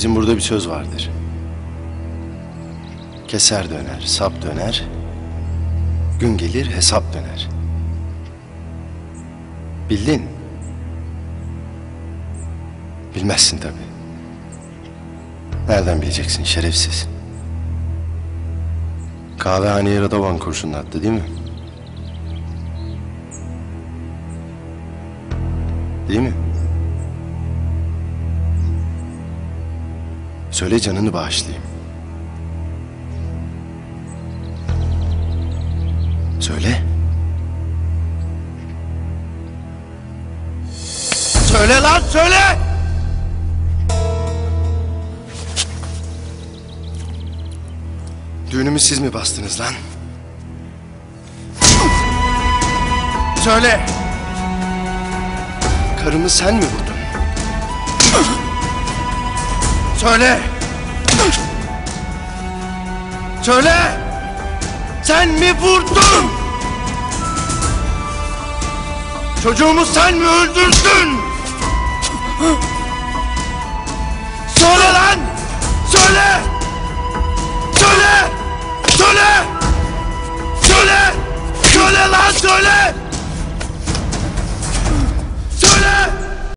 Bizim burada bir söz vardır. Keser döner, sap döner. Gün gelir hesap döner. Bildin. Bilmezsin tabii. Nereden bileceksin şerefsiz? Kahvehaneye Radovan kurşununu attı değil mi? Değil mi? Söyle canını bağışlayayım. Söyle. Söyle lan söyle! Düğünümü siz mi bastınız lan? Söyle! Karımı sen mi vurdun? Söyle! Söyle! Sen mi vurdun? Çocuğumu sen mi öldürdün?